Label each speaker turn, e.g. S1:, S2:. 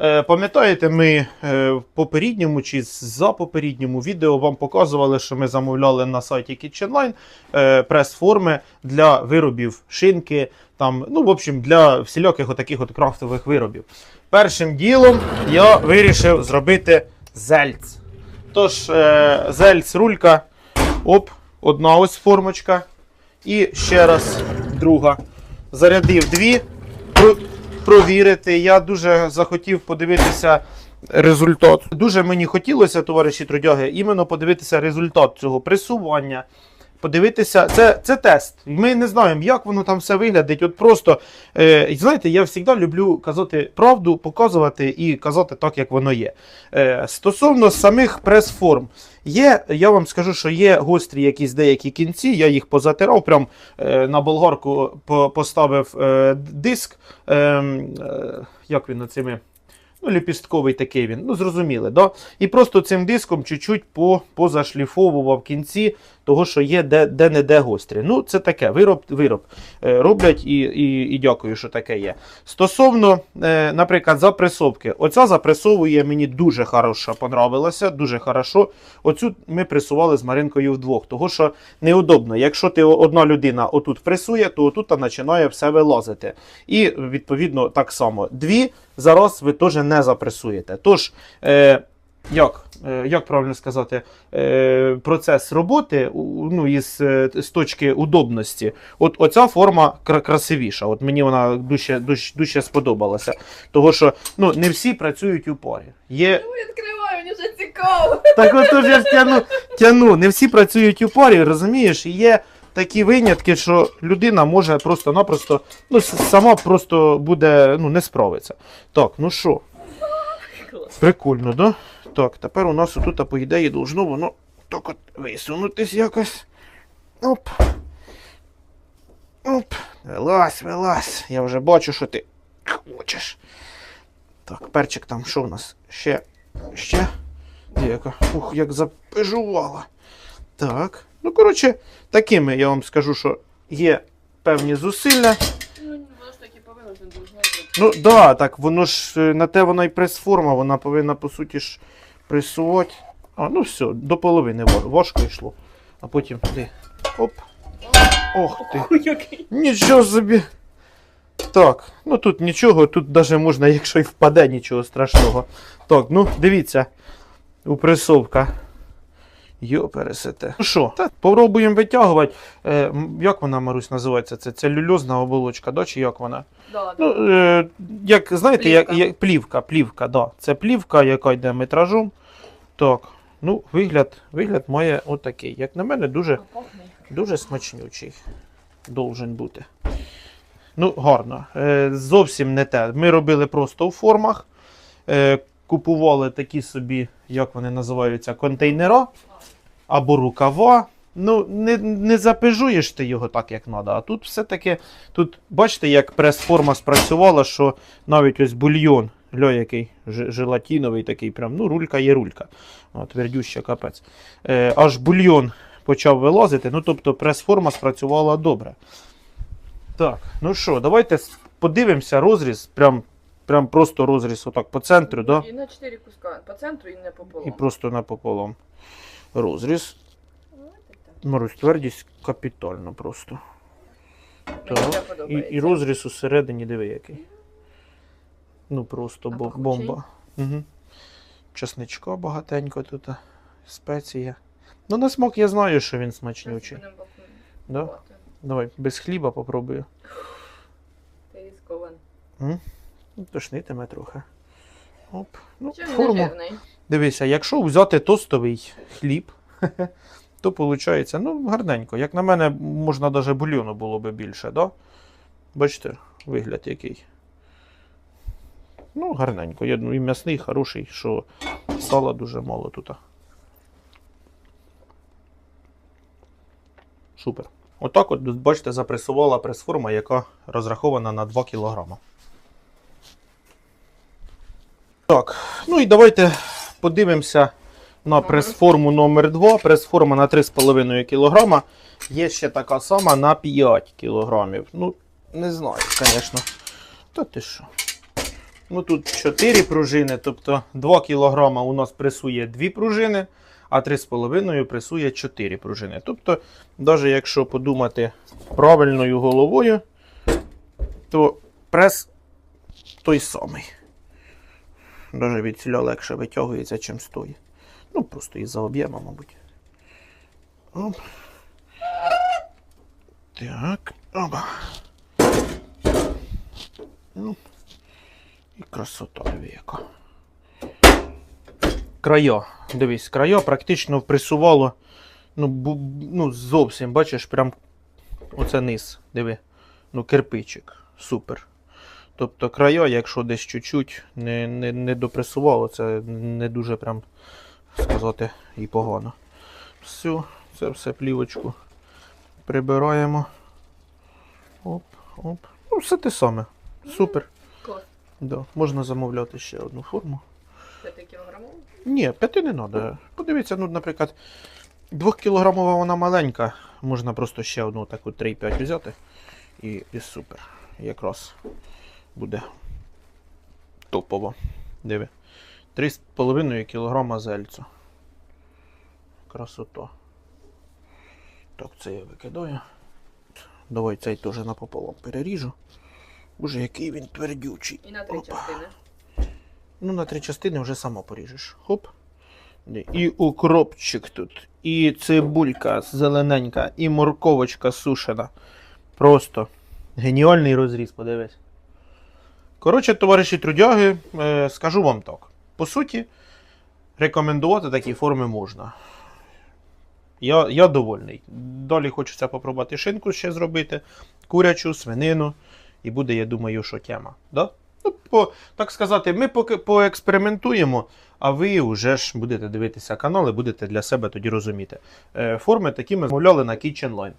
S1: Е, Пам'ятаєте, ми е, в попередньому чи за попередньому відео вам показували, що ми замовляли на сайті KitchenLine е, прес-форми для виробів шинки, там, ну, в общем, для всіляких отаких от крафтових виробів. Першим ділом я вирішив зробити зельц. Тож, зельц рулька, оп, одна ось формочка. І ще раз друга. Зарядив дві. Про- провірити. Я дуже захотів подивитися результат. Дуже мені хотілося, товариші трудяги, іменно подивитися результат цього пресування. Подивитися, це, це тест. Ми не знаємо, як воно там все виглядить. От просто, е, знаєте, я завжди люблю казати правду, показувати і казати так, як воно є. Е, стосовно самих прес-форм, є, я вам скажу, що є гострі якісь деякі кінці, я їх позатирав, прям е, на болгарку по- поставив е, диск. Е, е, як він оцими? Ну, ліпістковий такий він, ну зрозуміли, да? І просто цим диском чуть-чуть по, позашліфовував кінці того, що є де, де не де гострі. Ну, це таке, вироб, вироб. Е, роблять і, і, і дякую, що таке є. Стосовно, е, наприклад, запресовки. Оця запресовує мені дуже хороша, понравилася, дуже хорошо. Оцю ми пресували з Маринкою вдвох, того що неудобно. Якщо ти одна людина отут пресує, то отут починає все вилазити. І відповідно так само. Дві зараз ви теж не запресуєте. Тож, е, як, е, як правильно сказати, е, процес роботи ну, із, е, з точки удобності, от оця форма красивіша. От мені вона дуже, дуже, дуже сподобалася. Того що ну, не всі працюють у парі. Є
S2: Ну, відкривай, мені вже цікаво.
S1: так от я ж тяну, тяну. Не всі працюють у парі, розумієш? І є такі винятки, що людина може просто-напросто, ну, сама просто буде, ну, не справиться. Так, ну що, прикольно, да? Так, тепер у нас отут, по ідеї, должно воно так от висунутись якось. Оп. Оп. Вилазь, вилазь. Я вже бачу, що ти хочеш. Так, перчик там, що в нас? Ще. Ще. Яка? Ух, як запежувала. Так. Ну, коротше, такими я вам скажу, що є певні зусилля.
S2: Ну, так.
S1: Ну, да, так, воно ж е, на те вона і прес-форма, вона повинна, по суті ж, пресувати. А, ну все, до половини важко йшло. А потім туди. Оп. Ох ти. Нічого собі. Так, ну тут нічого, тут навіть можна, якщо й впаде, нічого страшного. Так, ну дивіться. Упресовка. Йо, пересете. Ну що, так, попробуємо витягувати. Е, як вона, Марусь, називається? Це целюльозна оболочка, да, чи як вона?
S2: Да, да.
S1: Ну, е, як, знаєте,
S2: Плівка.
S1: як плівка, плівка, да. Це плівка, яка йде метражом. Так, ну, вигляд, вигляд має отакий. Як на мене, дуже Дуже смачнючий. Должен бути. Ну, гарно. Е, зовсім не те. Ми робили просто у формах. Е, купували такі собі, як вони називаються, контейнера або рукава. Ну, не, не запежуєш ти його так, як треба. А тут все-таки, тут бачите, як прес-форма спрацювала, що навіть ось бульйон, ля який ж- желатиновий такий, прям, ну, рулька є рулька. От, твердюща капець. Е, аж бульйон почав вилазити. Ну, тобто прес-форма спрацювала добре. Так, ну що, давайте подивимося розріз. Прям, прям просто розріз отак по центру, да?
S2: І на 4 куска. По центру і не пополам.
S1: І просто напополам. Розріз. Марусь, твердість капітально просто. Так. І, і розріз усередині, диви який. Ну просто бо, бомба. Угу. Часничка багатенько тут. Спеція. Ну, на смак я знаю, що він смачнючий. Да? Давай, без хліба попробую.
S2: Ти різкован.
S1: Ну, Тошнитиме трохи. Оп. Ну,
S2: Чим
S1: форму.
S2: жирний?
S1: Дивися, якщо взяти тостовий хліб, то виходить, ну, гарненько. Як на мене, можна навіть бульйону було би більше, да? Бачите, вигляд який. Ну, гарненько. Я, ну, і м'ясний, хороший, що сала дуже мало тут. Супер. Отак от, бачите, запресувала прес-форма, яка розрахована на 2 кг. Так, ну і давайте подивимося на прес-форму номер 2 Прес-форма на 3,5 кг. Є ще така сама на 5 кг. Ну, не знаю, звісно. Та ти що? Ну тут 4 пружини, тобто 2 кг у нас пресує 2 пружини, а 3,5 пресує 4 пружини. Тобто, навіть якщо подумати правильною головою, то прес той самий. Навіть від ціля легше витягується, чим стоїть. Ну, просто із-за об'єму, мабуть. Оп. Так, оба. Ну, і красота яка. Края. Дивись, края практично впресувало. Ну, бу, ну, зовсім, бачиш, прям оце низ. Диви. Ну, кирпичик. Супер. Тобто края, якщо десь чуть-чуть не, не, не допресувало, це не дуже прям сказати і погано. Все, це все плівочку прибираємо. Оп, оп. Ну, все те саме. Супер.
S2: Клас.
S1: Да. Можна замовляти ще одну форму.
S2: 5 кілограмов.
S1: Ні, п'яти не треба. Подивіться, ну, наприклад, 2 кілограмова вона маленька. Можна просто ще одну таку 3,5 взяти. І, і супер. Якраз буде топово. Диви. 3,5 кілограма зельцю. Красота. Так, це я викидаю. Давай цей теж напополам переріжу. Боже, який він твердючий.
S2: І на три
S1: Опа.
S2: частини.
S1: Ну, на три частини вже сама поріжеш. Хоп. І укропчик тут, і цибулька зелененька, і морковочка сушена. Просто геніальний розріз, подивись. Коротше, товариші трудяги, е, скажу вам так. По суті, рекомендувати такі форми можна. Я, я довольний. Далі хочеться попробувати шинку ще зробити, курячу, свинину. І буде, я думаю, що тема. Да? Ну, по, так сказати, ми поки поекспериментуємо, а ви вже ж будете дивитися канал і будете для себе тоді розуміти. Е, форми такі ми замовляли на Kitchen Line.